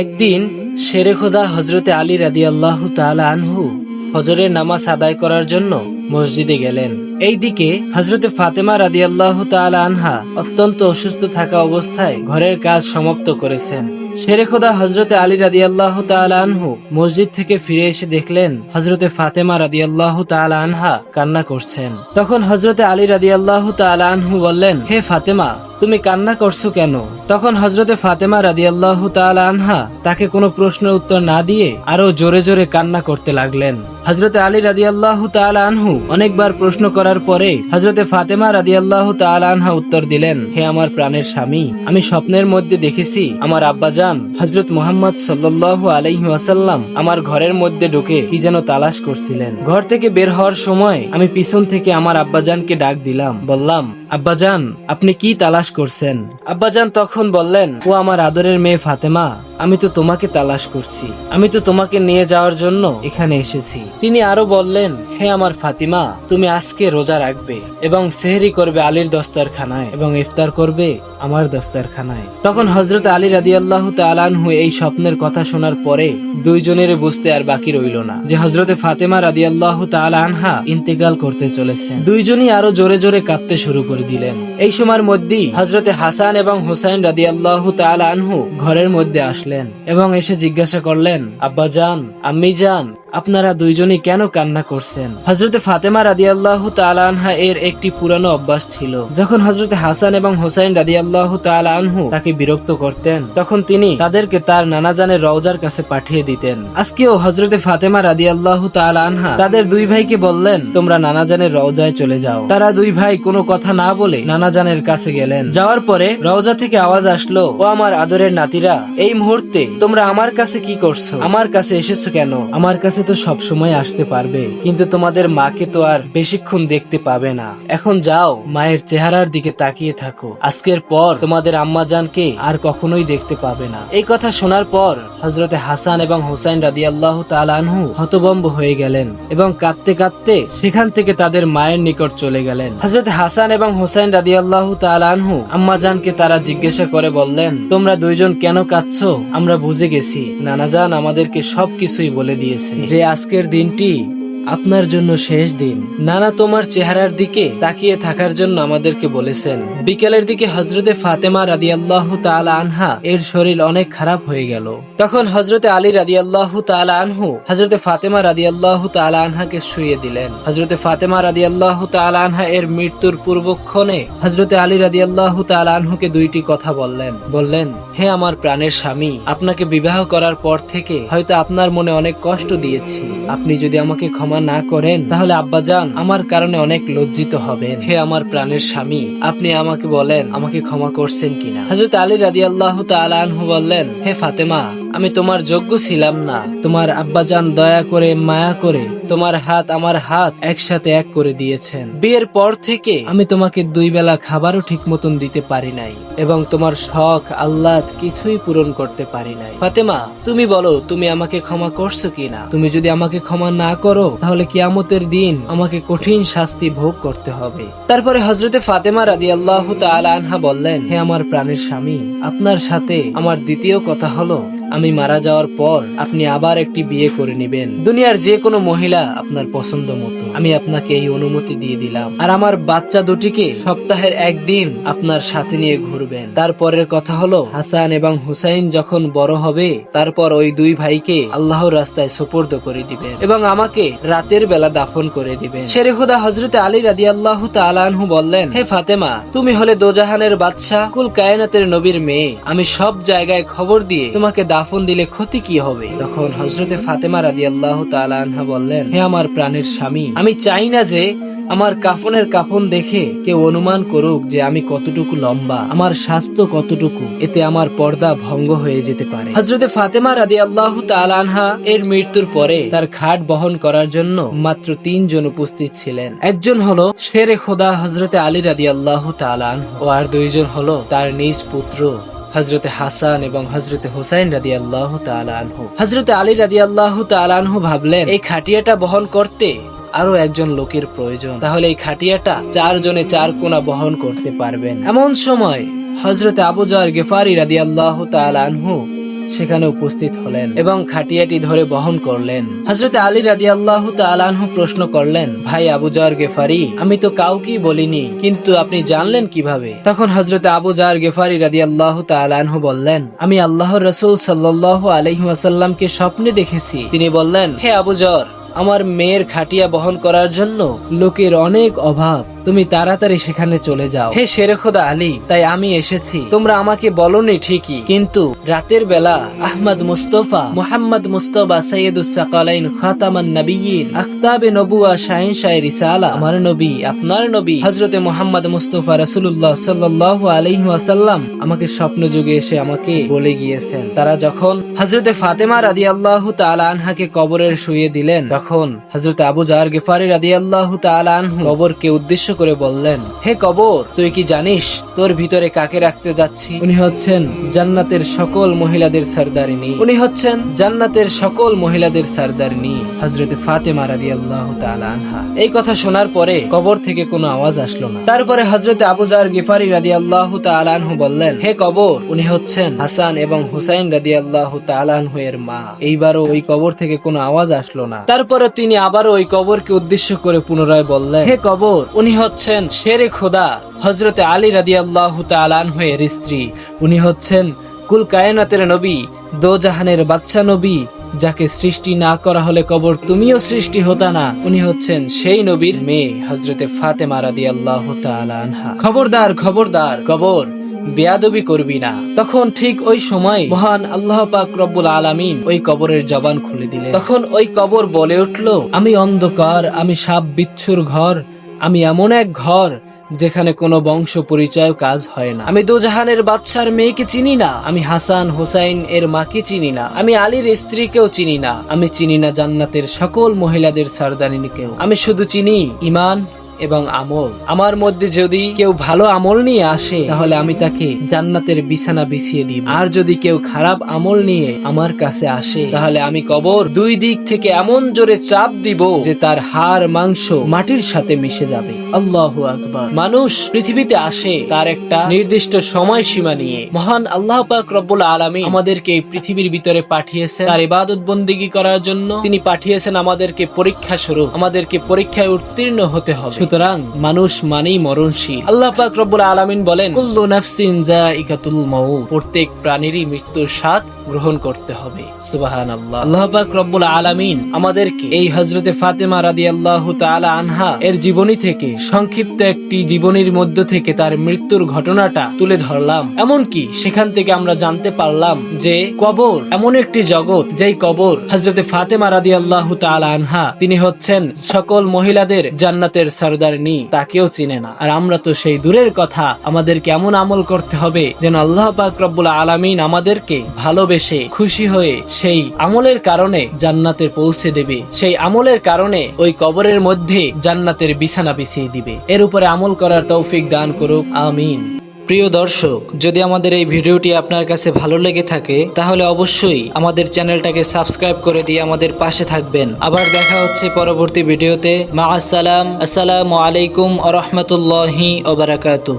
একদিন শেরে খোদা হজরতে আলী রাদি আল্লাহ আনহু হজরের নামাজ আদায় করার জন্য মসজিদে গেলেন। এইদিকে হজরতে ফাতেমা রাদি আল্লাহ আনহা অত্যন্ত অসুস্থ থাকা অবস্থায় ঘরের কাজ সমাপ্ত করেছেন। শেরে খোদা হজরতে আলী রাদি আল্লাহ আনহু মসজিদ থেকে ফিরে এসে দেখলেন হজরতে ফাতেমা রাদি আল্লাহ আনহা কান্না করছেন। তখন হজরতে আলী রাদি আল্লাহ আনহু বললেন, হে ফাতেমা, তুমি কান্না করছ কেন? তখন হজরতে ফাতেমা রাদি আল্লাহ আনহা তাকে কোনো প্রশ্নের উত্তর না দিয়ে আরও জোরে জোরে কান্না করতে লাগলেন। হজরতে আলী রাদি আল্লাহ আনহু অনেকবার প্রশ্ন করার পরে হজরতে ফাতেমা রাদি আল্লাহ আনহা উত্তর দিলেন, হে আমার প্রাণের স্বামী, আমি স্বপ্নের মধ্যে দেখেছি, আমার আব্বাজান হজরত মোহাম্মদ সাল্লাহ আলাইহি আমার ঘরের মধ্যে ঢুকে কি যেন তালাশ করছিলেন। ঘর থেকে বের হওয়ার সময় আমি পিছন থেকে আমার আব্বাজানকে ডাক দিলাম। বললাম আব্বাজান, আপনি কি তালাশ করছেন? আব্বাজান তখন বললেন, ও আমার আদরের মেয়ে ফাতেমা, আমি তো তোমাকে তালাশ করছি। আমি তো তোমাকে নিয়ে যাওয়ার জন্য এখানে এসেছি। তিনি আরও বললেন, হে আমার ফাতিমা, তুমি আজকে রোজা রাখবে এবং সেহরি করবে আলীর দস্তারখানায় এবং ইফতার করবে আমার দস্তারখানায়। তখন হজরত আলী রাদি আল্লাহ তালানহু এই স্বপ্নের কথা শোনার পরে দুইজনের বুঝতে আর বাকি রইল না যে হজরতে ফাতেমা রাদি আল্লাহ আনহা ইন্তেকাল করতে চলেছেন। দুইজনই আরও জোরে জোরে কাঁদতে শুরু করে দিলেন। এই সময়ের মধ্যেই হজরতে হাসান এবং হুসাইন রাদি আল্লাহ আনহু ঘরের মধ্যে আসলেন এবং এসে জিজ্ঞাসা করলেন, আব্বা যান আম্মি যান আপনারা দুইজনই কেন কান্না করছেন? হজরতে ফাতেমা রাদি আল্লাহ আনহা এর একটি পুরানো অভ্যাস ছিল। যখন হজরতে হাসান এবং হোসাইন রাদি আল্লাহ আনহু তাকে বিরক্ত করতেন, তখন তিনি তাদেরকে তার নানাজানের রওজার কাছে পাঠিয়ে দিতেন। আজকেও হজরতে ফাতেমা রাদি আল্লাহ আনহা তাদের দুই ভাইকে বললেন, তোমরা নানাজানের রওজায় চলে যাও। তারা দুই ভাই কোনো কথা না বলে নানাজানের কাছে গেলেন। যাওয়ার পরে রওজা থেকে আওয়াজ আসলো, ও আমার আদরের নাতিরা, এই মুহূর্তে তোমরা আমার কাছে কি করছ? আমার কাছে এসেছ কেন? আমার কাছে তো সব সময় আসতে পারবে, কিন্তু তোমাদের মাকে তো আর বেশিক্ষণ দেখতে পাবে না। এখন যাও, মায়ের চেহারার দিকে তাকিয়ে থাকো। আজকের পর তোমাদের আম্মাজানকে আর কখনোই দেখতে পাবে না। এই কথা শোনার পর হজরতে হাসান এবং হোসাইন রাদি আল্লাহ তালানহু হতবম্ব হয়ে গেলেন এবং কাঁদতে কাঁদতে সেখান থেকে তাদের মায়ের নিকট চলে গেলেন। হজরত হাসান এবং হোসাইন রাদি আল্লাহ তালানহু আম্মাজানকে তারা জিজ্ঞাসা করে বললেন, তোমরা দুইজন কেন কাঁদছো? আমরা বুঝে গেছি। নানাজান আমাদেরকে সবকিছুই বলে দিয়েছে। যে আজকের দিনটি আপনার জন্য শেষ দিন। নানা তোমার চেহারার দিকে তাকিয়ে থাকার জন্য আমাদেরকে বলেছেন, বিকেলের দিকে হজরতে ফাতেমা রাদি আল্লাহ আনহা এর শরীর অনেক খারাপ হয়ে গেল। তখন হজরতে আলী রাদি আল্লাহ আনহু হজরতে ফাতেমা রাদি আল্লাহ আনহাকে শুয়ে দিলেন। হজরতে ফাতেমা রাদি আল্লাহ আনহা এর মৃত্যুর পূর্বক্ষণে হজরতে আলী রাদি আল্লাহ আনহুকে দুইটি কথা বললেন। বললেন, হে আমার প্রাণের স্বামী, আপনাকে বিবাহ করার পর থেকে হয়তো আপনার মনে অনেক কষ্ট দিয়েছি। আপনি যদি আমাকে ক্ষমা না করেন, তাহলে আব্বাজান, আমার কারণে অনেক লজ্জিত হবেন। হে আমার প্রাণের স্বামী, আপনি আমাকে বলেন, আমাকে ক্ষমা করছেন কিনা? হজরত আলী রাজি আল্লাহ তালু বললেন, হে ফাতেমা আমি তোমার যোগ্য ছিলাম না। তোমার আব্বাজান দয়া করে, মায়া করে তোমার হাত আমার হাত একসাথে এক করে দিয়েছেন। বিয়ের পর থেকে আমি তোমাকে দুই বেলা খাবারও ঠিক মতন দিতে পারি নাই এবং তোমার শখ, আহ্লাদ কিছুই পূরণ করতে পারি নাই। ফাতেমা, তুমি বলো, তুমি আমাকে ক্ষমা করছ কিনা? তুমি যদি আমাকে ক্ষমা না করো, তাহলে কিয়ামতের দিন আমাকে কঠিন শাস্তি ভোগ করতে হবে। তারপরে হজরতে ফাতেমা রাদি আল্লাহ আনহা বললেন, হে আমার প্রাণের স্বামী, আপনার সাথে আমার দ্বিতীয় কথা হলো আমি মারা যাওয়ার পর আপনি আবার একটি বিয়ে করে নেবেন। দুনিয়ার যে কোনো মহিলা আপনার পছন্দ মতো। আমি আপনাকে এই অনুমতি দিয়ে দিলাম। আর আমার বাচ্চা দুটিকে সপ্তাহের একদিন আপনার সাথে নিয়ে ঘুরবেন। তারপরের কথা হলো, হাসান এবং হুসাইন যখন বড় হবে, তারপর ওই দুই ভাইকে আল্লাহর রাস্তায় সোপর্দ করে দিবেন এবং আমাকে রাতের বেলা দাফন করে দিবেন। শেরে খুদা হজরতে আলী রাদি আল্লাহ তালানহু বললেন, হে ফাতেমা, তুমি হলে দোজাহানের বাদশাহ, কুল কায়নাতের নবীর মেয়ে। আমি সব জায়গায় খবর দিয়ে তোমাকে দাফন দিলে ক্ষতি কি হবে? তখন হজরতে ফাতেমা রাদি আল্লাহ তালানহা বললেন, হে আমার প্রাণের স্বামী, আমি চাই না যে আমার কাফনের কাফন দেখে কেউ অনুমান করুক যে আমি কতটুকু লম্বা, আমার স্বাস্থ্য কতটুকু, এতে আমার পর্দা ভঙ্গ হয়ে যেতে পারে। হজরতে ফাতেমা রাদি আল্লাহ তালানহা এর মৃত্যুর পরে তার খাট বহন করার জন্য মাত্র তিনজন উপস্থিত ছিলেন। একজন হলো শেরে খোদা হজরতে আলী রাদি আল্লাহ তালান ও আর দুইজন হলো তার নিজ পুত্র হজরতে হাসান এবং হজরতে হুসাইন রাদি আল্লাহ আনহু। হজরতে আলী রাদি আল্লাহ আনহু ভাবলেন, এই খাটিয়াটা বহন করতে আরও একজন লোকের প্রয়োজন। তাহলে এই খাটিয়াটা চারজনে চার কোনা বহন করতে পারবেন। এমন সময় হজরতে আবু জার গেফারি রাদি আল্লাহ আনহু সেখানে উপস্থিত হলেন এবং খাটিয়াটি ধরে বহন করলেন। হজরত আলী রাদি আল্লাহ তালানহু প্রশ্ন করলেন, ভাই আবু জার গেফারি, আমি তো কাউকেই বলিনি, কিন্তু আপনি জানলেন কীভাবে? তখন হজরত আবু জার গেফারি রাদি আল্লাহ তালানহু বললেন, আমি আল্লাহর রসুল সাল্লাহ আলহিমাসাল্লামকে স্বপ্নে দেখেছি। তিনি বললেন, হে আবু জর, আমার মেয়ের খাটিয়া বহন করার জন্য লোকের অনেক অভাব। তুমি তাড়াতাড়ি সেখানে চলে যাও। হে শেরে খোদা আলী, তাই আমি এসেছি। তোমরা আমাকে বলনি ঠিকই, কিন্তু রাতের বেলা আহমদ মুস্তফা, মুহাম্মদ মুস্তফা সৈয়দুসাকালাইন খাতামান নবীন আখতাবে নবুয়া শাহিন শাহ রিসালা, আমার নবী, আপনার নবী হজরতে মুহাম্মদ মুস্তফা রাসূলুল্লাহ সাল্লাল্লাহু আলাইহি ওয়াসাল্লাম আমাকে স্বপ্ন যুগে এসে আমাকে বলে গিয়েছেন। তারা যখন হজরতে ফাতেমা রাদিয়াল্লাহু তাআলা আনহাকে কবরের শুয়ে দিলেন, তখন হজরত আবু জার গেফারি রাদিয়াল্লাহু তাআলা আনহু কবরকে উদ্দেশ্য করে বললেন হে কবর তুই কি জানিস তোর ভিতরে কাকে রাখতে যাচ্ছি? উনি হচ্ছেন জান্নাতের সকল মহিলাদের সর্দারিনী। উনি হচ্ছেন জান্নাতের সকল মহিলাদের সর্দারিনী হজরত ফাতেমা রাদিয়াল্লাহু তাআলা আনহা। এই কথা শোনার পরে কবর থেকে কোনো আওয়াজ আসলো না। তারপরে হজরত আবু জার গিফারি রাদিয়াল্লাহু তাআলা আনহু বললেন হে কবর উনি হচ্ছেন হাসান এবং হুসাইন রাদিয়াল্লাহু তাআলা আনহু এর মা। এইবারও ওই কবর থেকে কোনো আওয়াজ আসলো না। তারপরে তিনি আবারও ওই কবরকে উদ্দেশ্য করে পুনরায় বললেন হে কবর উনি হচ্ছেন শেরে খোদা হজরতে আলী রাদিয়াল্লাহু তাআলা আনহু এর স্ত্রী। উনি হচ্ছেন কুল কায়নাতের নবী দোজাহানের বাদশা নবী, যাকে সৃষ্টি না করা হলে কবর তুমিও সৃষ্টি হতা না। উনি হচ্ছেন সেই নবীর মেয়ে হজরতে ফাতেমা রাদিয়াল্লাহু তাআলা আনহা। খবরদার খবরদার, কবর, বেয়াদবি করবি না। তখন ঠিক ওই সময় মহান আল্লাহ পাক রব্বুল আলামিন ওই কবরের জবান খুলে দিলেন। তখন ওই কবর বলে উঠল, আমি অন্ধকার, আমি সাপ বিচ্ছুর ঘর আমি এমন এক ঘর যেখানে কোনো বংশ পরিচয় কাজ হয় না। আমি দোজাহানের বাচ্চার মেয়েকে চিনি না, আমি হাসান হোসাইন এর মাকে চিনি না, আমি আলীর স্ত্রীকেও চিনি না, আমি চিনি না জান্নাতের সকল মহিলাদের সর্দারিনীকেও আমি শুধু চিনি ইমান এবং আমল। আমার মধ্যে যদি কেউ ভালো আমল নিয়ে আসে, তাহলে আমি তাকে জান্নাতের বিছানা বিছিয়ে দিব। আর যদি কেউ খারাপ আমল নিয়ে আমার কাছে আসে, তাহলে আমি কবর দুই দিক থেকে এমন জোরে চাপ দিব যে তার হাড়, মাংস মাটির সাথে মিশে যাবে। আল্লাহ আকবার। মানুষ পৃথিবীতে আসে তার একটা নির্দিষ্ট সময় সীমা নিয়ে। মহান আল্লাহ পাক রব্বুল আলমী আমাদেরকে এই পৃথিবীর ভিতরে পাঠিয়েছে তার ইবাদত বন্দিগি করার জন্য তিনি পাঠিয়েছেন আমাদেরকে পরীক্ষা স্বরূপ। আমাদেরকে পরীক্ষায় উত্তীর্ণ হতে হবে। সুতরাং মানুষ মানেই মরণশীল। আল্লাহ পাক রব্বুল আলামিন বলেন, কুল্লু নাফসিন ইকাতুল মাউত। প্রত্যেক প্রাণীরই মৃত্যুর স্বাদ গ্রহণ করতে হবে। সুবহানাল্লাহ। আল্লাহ পাক রব্বুল আলামিন আমাদেরকে এই হযরতে ফাতেমা রাদিয়াল্লাহু তাআলা আনহা এর জীবনী থেকে, সংক্ষিপ্ত একটি জীবনীর মধ্য থেকে তার মৃত্যুর ঘটনাটা তুলে ধরলাম। এমনকি সেখান থেকে আমরা জানতে পারলাম যে কবর এমন একটি জগৎ, যেই কবর হযরতে ফাতেমা রাদিয়াল্লাহু তাআলা আনহা, তিনি হচ্ছেন সকল মহিলাদের জান্নাতের সর্দারনি তাকেও চিনে না। আর আমরা তো সেই দূরের কথা, আমাদেরকে এমন আমল করতে হবে যেন আল্লাহ পাক রব্বুল আলামিন আমাদেরকে ভালোবেসে খুশি হয়ে সেই আমলের কারণে জান্নাতে পৌঁছে দেবে। সেই আমলের কারণে ওই কবরের মধ্যে জান্নাতের বিছানা বিছিয়ে দিবে। এর উপরে আমল করার তৌফিক দান করুক। আমিন। প্রিয় দর্শক, যদি আমাদের এই ভিডিওটি আপনার কাছে ভালো লেগে থাকে, তাহলে অবশ্যই আমাদের চ্যানেলটাকে সাবস্ক্রাইব করে দিয়ে আমাদের পাশে থাকবেন। আবার দেখা হচ্ছে পরবর্তী ভিডিওতে। মা আসসালাম আসসালামু আলাইকুম আ রহমতুল্লাহি ওবরাকাতু